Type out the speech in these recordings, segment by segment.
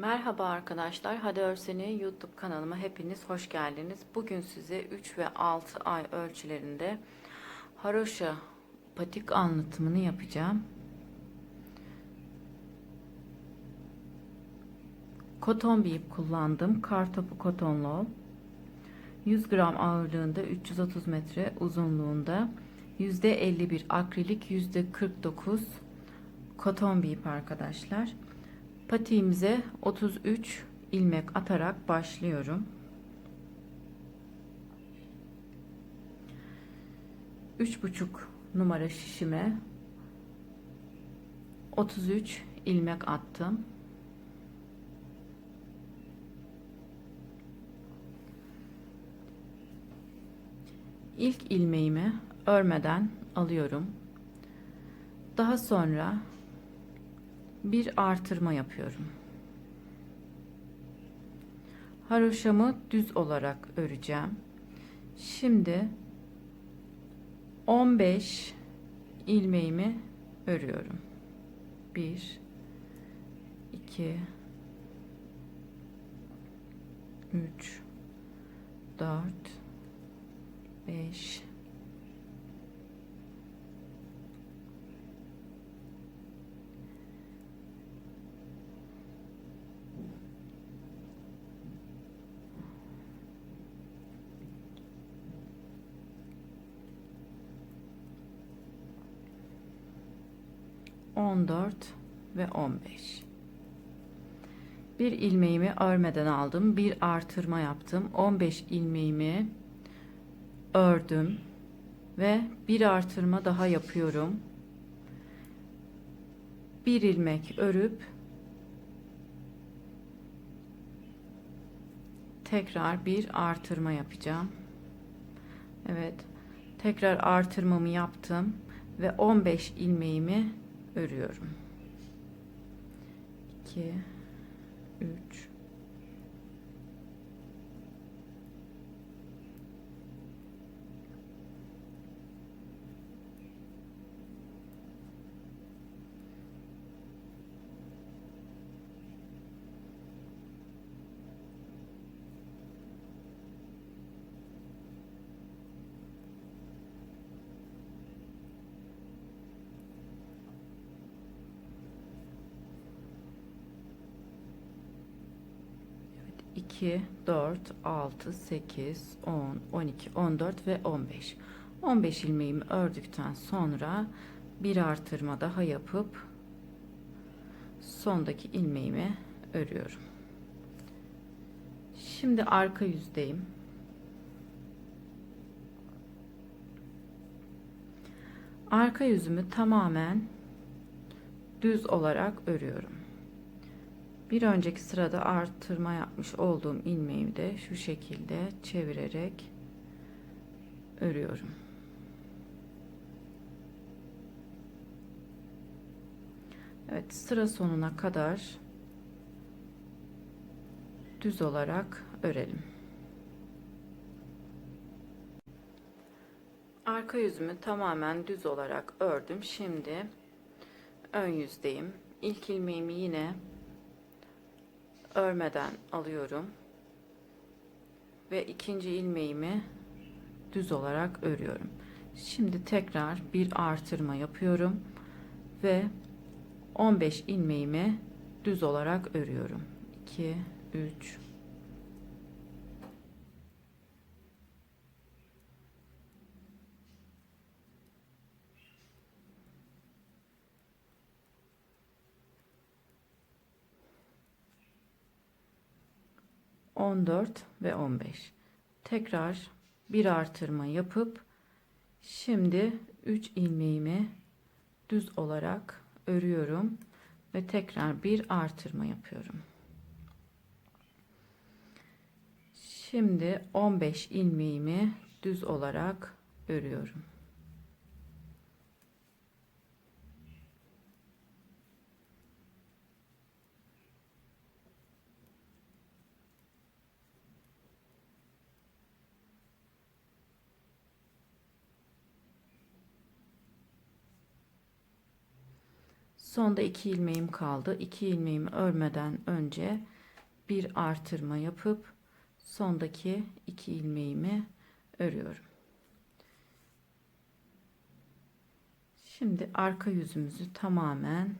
Merhaba arkadaşlar. Hadi Örseni YouTube kanalıma hepiniz hoş geldiniz. Bugün size 3 ve 6 ay ölçülerinde haroşa patik anlatımını yapacağım. Koton bir ip kullandım. Kartopu kotonlu. 100 gram ağırlığında 330 metre uzunluğunda %51 akrilik %49 koton bir ip arkadaşlar. Patiğimize 33 ilmek atarak başlıyorum. Üç buçuk numara şişime 33 ilmek attım. İlk ilmeğimi örmeden alıyorum. Daha sonra bir artırma yapıyorum. Haroşamı düz olarak öreceğim. Şimdi 15 ilmeğimi örüyorum. 1 2 3 4 5 14 ve 15 bir ilmeğimi örmeden aldım bir artırma yaptım 15 ilmeğimi ördüm ve bir artırma daha yapıyorum. Bir ilmek örüp tekrar bir artırma yapacağım. Evet tekrar artırmamı yaptım ve 15 ilmeğimi örüyorum. 2 3 2, 4, 6, 8, 10, 12, 14 ve 15. 15 ilmeğimi ördükten sonra bir artırma daha yapıp sondaki ilmeğimi örüyorum. Şimdi arka yüzdeyim. Arka yüzümü tamamen düz olarak örüyorum. Bir önceki sırada artırma yapmış olduğum ilmeğimi de şu şekilde çevirerek örüyorum. Evet sıra sonuna kadar düz olarak örelim. Arka yüzümü tamamen düz olarak ördüm. Şimdi ön yüzdeyim. İlk ilmeğimi yine örmeden alıyorum ve ikinci ilmeğimi düz olarak örüyorum. Şimdi tekrar bir artırma yapıyorum ve 15 ilmeğimi düz olarak örüyorum. 2 3 14 ve 15 tekrar bir artırma yapıp şimdi 3 ilmeğimi düz olarak örüyorum ve tekrar bir artırma yapıyorum. Şimdi 15 ilmeğimi düz olarak örüyorum Sonda iki ilmeğim kaldı. İki ilmeğimi örmeden önce bir artırma yapıp sondaki iki ilmeğimi örüyorum. Şimdi arka yüzümüzü tamamen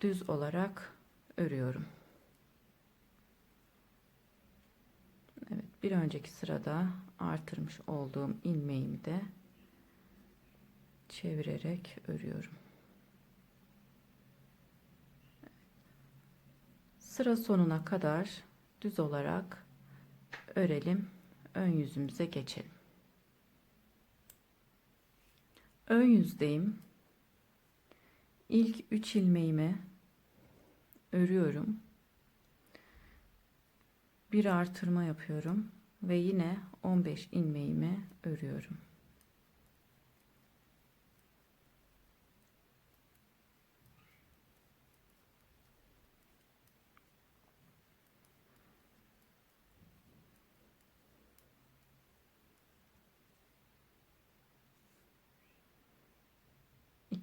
düz olarak örüyorum. Evet, bir önceki sırada artırmış olduğum ilmeğimi de çevirerek örüyorum. Sıra sonuna kadar düz olarak örelim. Ön yüzümüze geçelim. Ön yüzdeyim. İlk 3 ilmeğimi örüyorum. Bir artırma yapıyorum ve yine 15 ilmeğimi örüyorum.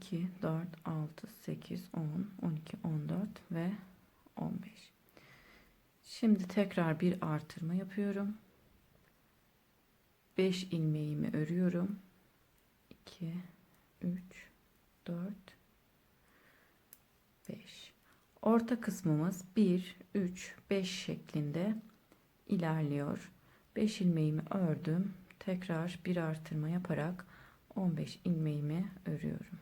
İki, dört, altı, sekiz, on, on iki, on dört ve on beş. Şimdi tekrar bir artırma yapıyorum. 5 ilmeğimi örüyorum. 2 3 4 5 Orta kısmımız 1 3 5 şeklinde ilerliyor. 5 ilmeğimi ördüm. Tekrar bir artırma yaparak 15 ilmeğimi örüyorum.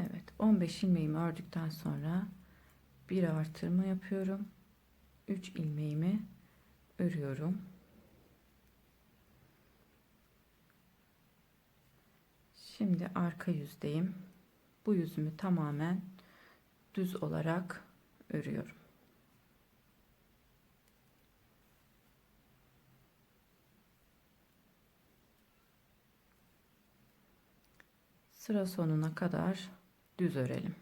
Evet 15 ilmeğimi ördükten sonra bir artırma yapıyorum. 3 ilmeğimi örüyorum. Şimdi arka yüzdeyim. Bu yüzümü tamamen düz olarak örüyorum. Sıra sonuna kadar düz örelim.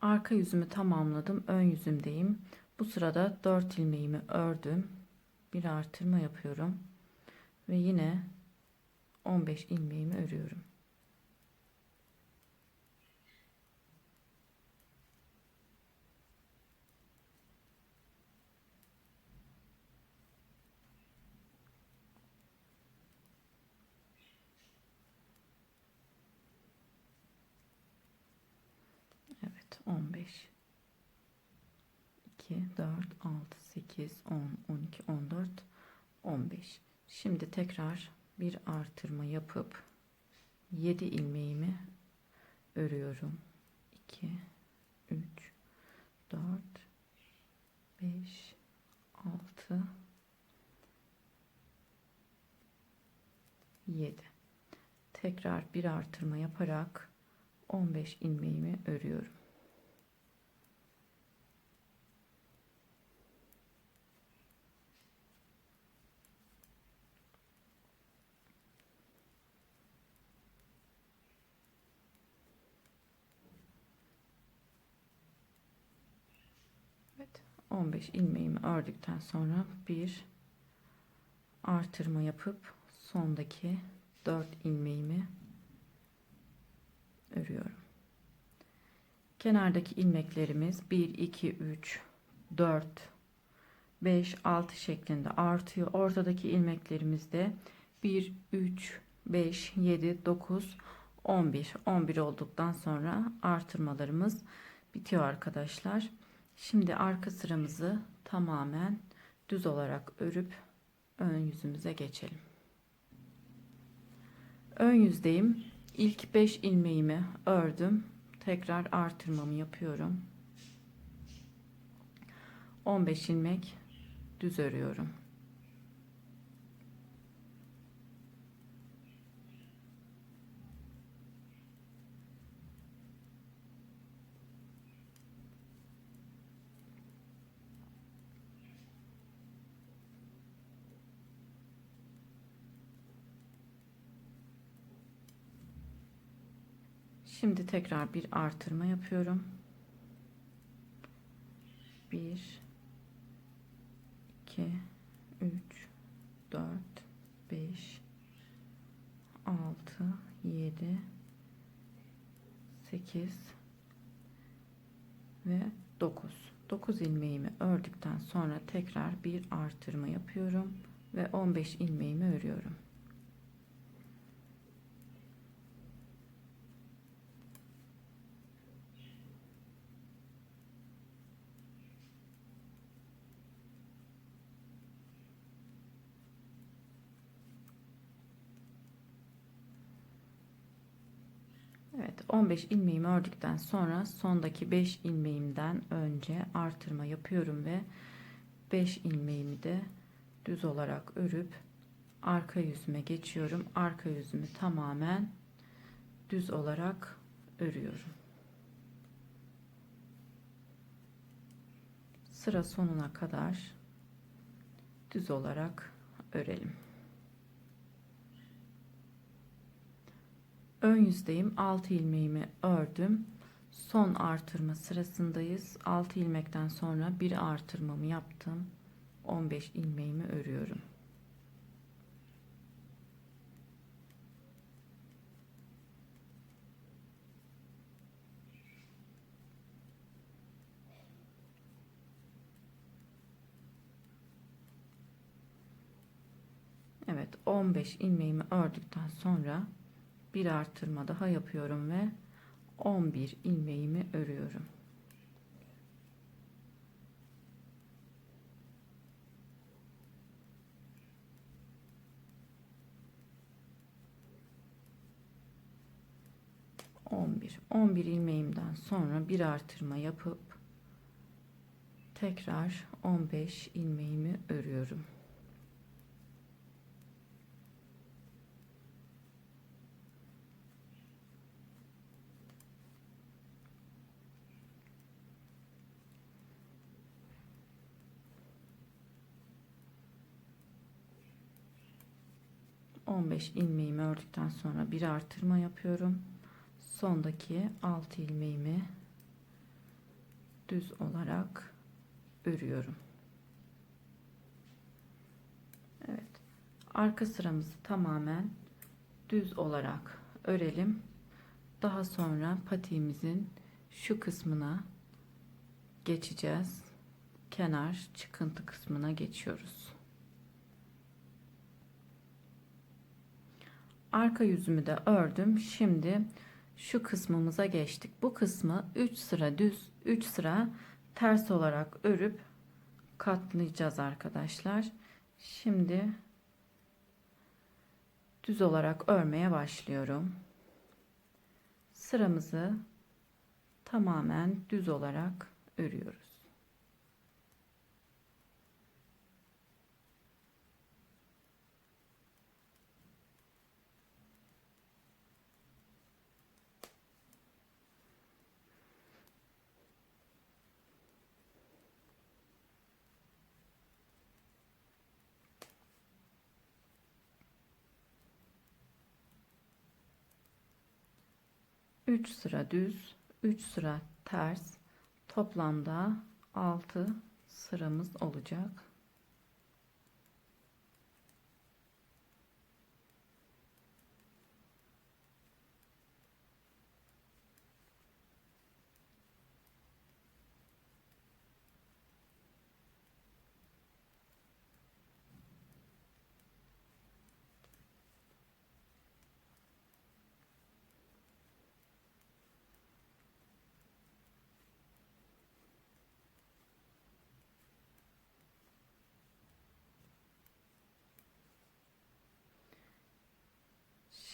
Arka yüzümü tamamladım. Ön yüzümdeyim. Bu sırada 4 ilmeğimi ördüm. Bir artırma yapıyorum. Ve yine 15 ilmeğimi örüyorum. Evet 15 2 4 6 8 10 12 14 15 şimdi tekrar bir artırma yapıp 7 ilmeğimi örüyorum. 2 3 4 5 6 7 tekrar bir artırma yaparak 15 ilmeğimi örüyorum. Evet, 15 ilmeğimi ördükten sonra bir artırma yapıp sondaki 4 ilmeğimi örüyorum. Kenardaki ilmeklerimiz 1, 2, 3, 4, 5, 6 şeklinde artıyor. Ortadaki ilmeklerimiz de 1, 3, 5, 7, 9, 11. 11 olduktan sonra artırmalarımız bitiyor arkadaşlar. Şimdi arka sıramızı tamamen düz olarak örüp ön yüzümüze geçelim. Ön yüzdeyim. İlk 5 ilmeğimi ördüm. Tekrar artırmamı yapıyorum. 15 ilmek düz örüyorum. Şimdi tekrar bir artırma yapıyorum. 1 2 3 4 5 6 7 8 ve 9 9 ilmeğimi ördükten sonra tekrar bir artırma yapıyorum ve 15 ilmeğimi örüyorum Evet 15 ilmeğimi ördükten sonra sondaki 5 ilmeğimden önce artırma yapıyorum ve 5 ilmeğimi de düz olarak örüp arka yüzüme geçiyorum. Arka yüzümü tamamen düz olarak örüyorum. Sıra sonuna kadar düz olarak örelim. Ön yüzdeyim 6 ilmeğimi ördüm. Son artırma sırasındayız. 6 ilmekten sonra bir artırmamı yaptım. 15 ilmeğimi örüyorum. Evet 15 ilmeğimi ördükten sonra bir artırma daha yapıyorum ve 11 ilmeğimi örüyorum. On bir, on bir ilmeğimden sonra bir artırma yapıp tekrar 15 ilmeğimi örüyorum. 15 ilmeğimi ördükten sonra bir artırma yapıyorum. Sondaki 6 ilmeğimi düz olarak örüyorum. Evet. Arka sıramızı tamamen düz olarak örelim. Daha sonra patiğimizin şu kısmına geçeceğiz. Kenar çıkıntı kısmına geçiyoruz. Arka yüzümü de ördüm. Şimdi şu kısmımıza geçtik. Bu kısmı 3 sıra düz, 3 sıra ters olarak örüp katlayacağız arkadaşlar. Şimdi düz olarak örmeye başlıyorum. Sıramızı tamamen düz olarak örüyoruz. Üç sıra düz, üç sıra ters. Toplamda altı sıramız olacak.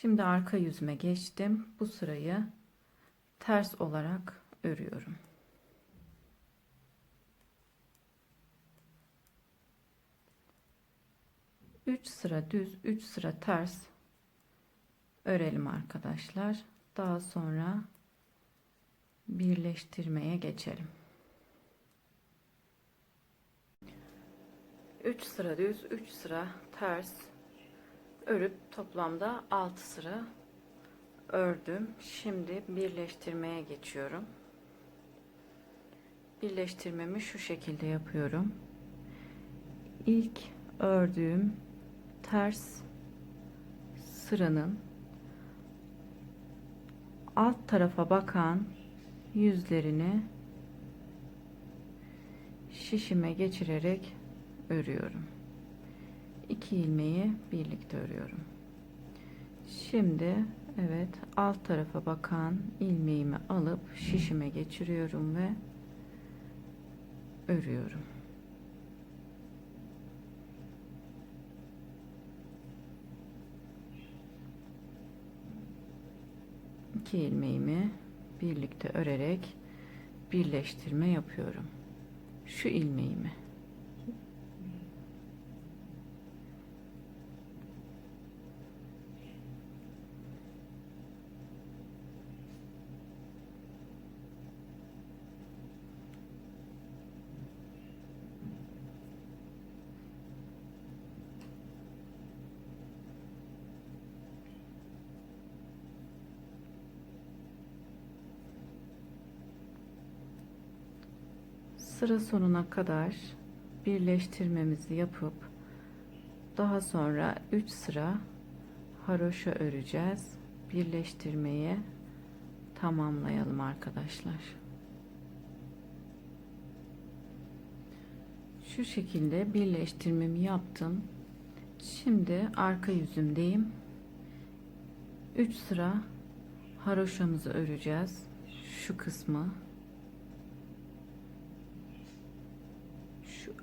Şimdi arka yüzüme geçtim. Bu sırayı ters olarak örüyorum. Üç sıra düz, üç sıra ters örelim arkadaşlar. Daha sonra birleştirmeye geçelim. 3 sıra düz, 3 sıra ters örüp toplamda 6 sıra ördüm. Şimdi birleştirmeye geçiyorum. Birleştirmemi şu şekilde yapıyorum. İlk ördüğüm ters sıranın alt tarafa bakan yüzlerini şişime geçirerek örüyorum. İki ilmeği birlikte örüyorum. Şimdi evet alt tarafa bakan ilmeğimi alıp şişime geçiriyorum ve örüyorum. İki ilmeğimi birlikte örerek birleştirme yapıyorum. Şu ilmeğimi sıra sonuna kadar birleştirmemizi yapıp daha sonra 3 sıra haroşa öreceğiz. Birleştirmeyi tamamlayalım arkadaşlar. Şu şekilde birleştirmemi yaptım. Şimdi arka yüzümdeyim. 3 sıra haroşamızı öreceğiz. Şu kısmı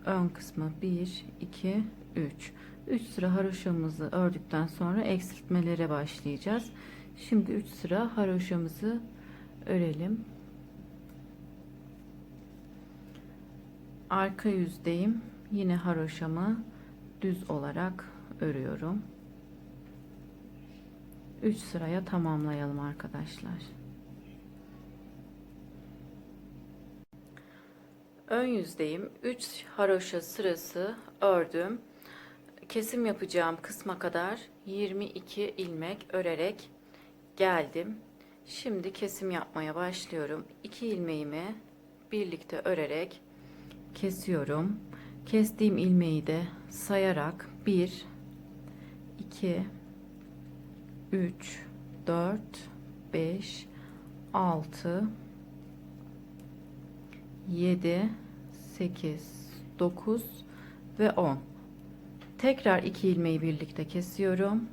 ön kısmı. 1 2 3 3 sıra haroşamızı ördükten sonra eksiltmelere başlayacağız. Şimdi 3 sıra haroşamızı örelim. Arka yüzdeyim. Yine haroşamı düz olarak örüyorum. 3 sıraya tamamlayalım arkadaşlar ön yüzdeyim. 3 haroşa sırası ördüm. Kesim yapacağım kısma kadar 22 ilmek örerek geldim. Şimdi kesim yapmaya başlıyorum. 2 ilmeğimi birlikte örerek kesiyorum. Kestiğim ilmeği de sayarak 1 2 3 4 5 6 7 8 9 ve 10 tekrar 2 ilmeği birlikte kesiyorum.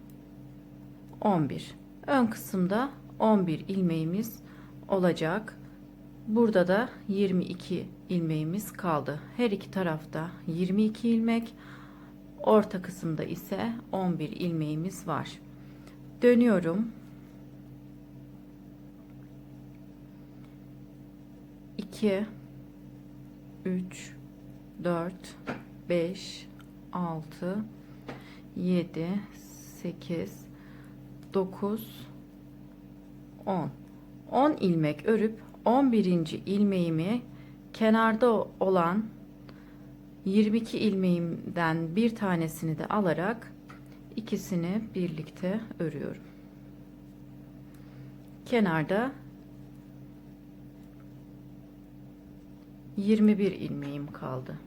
11 ön kısımda 11 ilmeğimiz olacak. Burada da 22 ilmeğimiz kaldı. Her iki tarafta 22 ilmek. Orta kısımda ise 11 ilmeğimiz var. Dönüyorum. 2 3 4 5 6 7 8 9 10 10 ilmek örüp 11. ilmeğimi kenarda olan 22 ilmeğimden bir tanesini de alarak ikisini birlikte örüyorum. Kenarda 21 ilmeğim kaldı.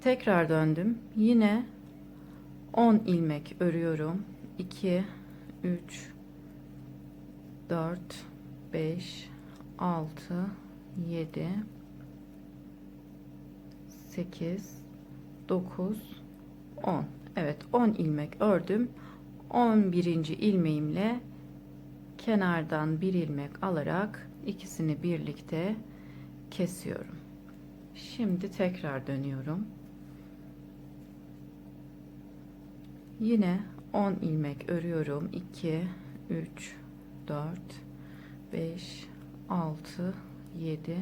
Tekrar döndüm. Yine 10 ilmek örüyorum. 2 3 4 5 6 7 8 9 10 Evet 10 ilmek ördüm 11. ilmeğimle kenardan bir ilmek alarak ikisini birlikte kesiyorum. Şimdi tekrar dönüyorum. Yine 10 ilmek örüyorum. 2 3 4 5 6 7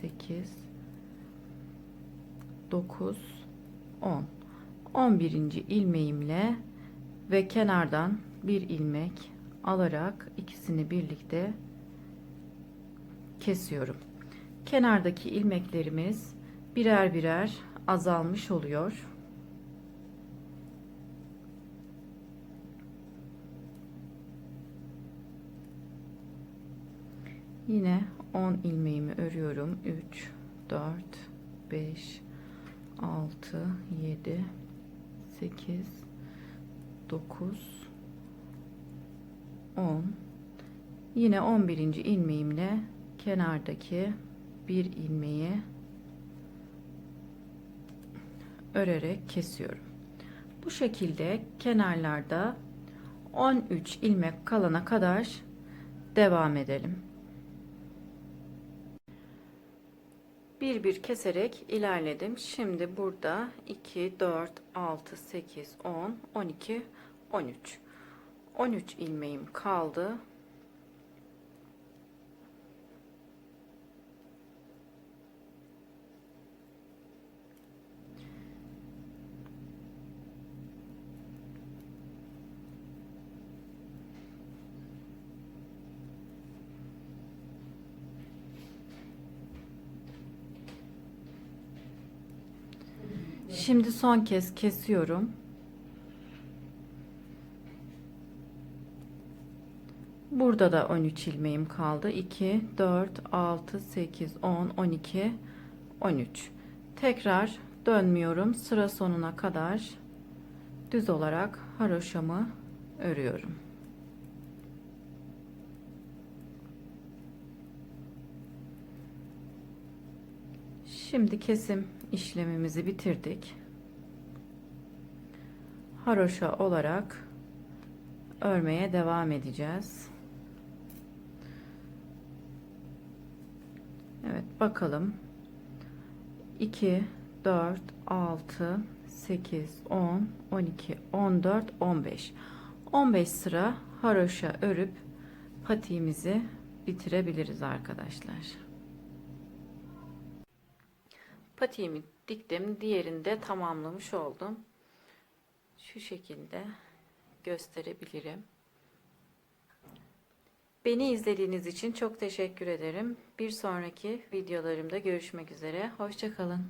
8 9 10 11. ilmeğimle ve kenardan bir ilmek alarak ikisini birlikte kesiyorum. Kenardaki ilmeklerimiz birer birer azalmış oluyor. Yine 10 ilmeğimi örüyorum. 3 4 5 6 7 8 9 10 Yine 11. ilmeğimle kenardaki bir ilmeği örerek kesiyorum. Bu şekilde kenarlarda 13 ilmek kalana kadar devam edelim. Bir bir keserek ilerledim. Şimdi burada 2, 4, 6, 8, 10, 12, 13. 13 ilmeğim kaldı. Şimdi son kez kesiyorum. Burada da 13 ilmeğim kaldı. 2, 4, 6, 8, 10, 12, 13. Tekrar dönmüyorum. Sıra sonuna kadar düz olarak haroşamı örüyorum. Şimdi kesim işlemimizi bitirdik. Haroşa olarak örmeye devam edeceğiz. Evet bakalım. 2 4 6 8 10 12 14 15 15 sıra haroşa örüp patiğimizi bitirebiliriz arkadaşlar. Patiğimi diktim. Diğerini de tamamlamış oldum. Şu şekilde gösterebilirim. Beni izlediğiniz için çok teşekkür ederim. Bir sonraki videolarımda görüşmek üzere. Hoşçakalın.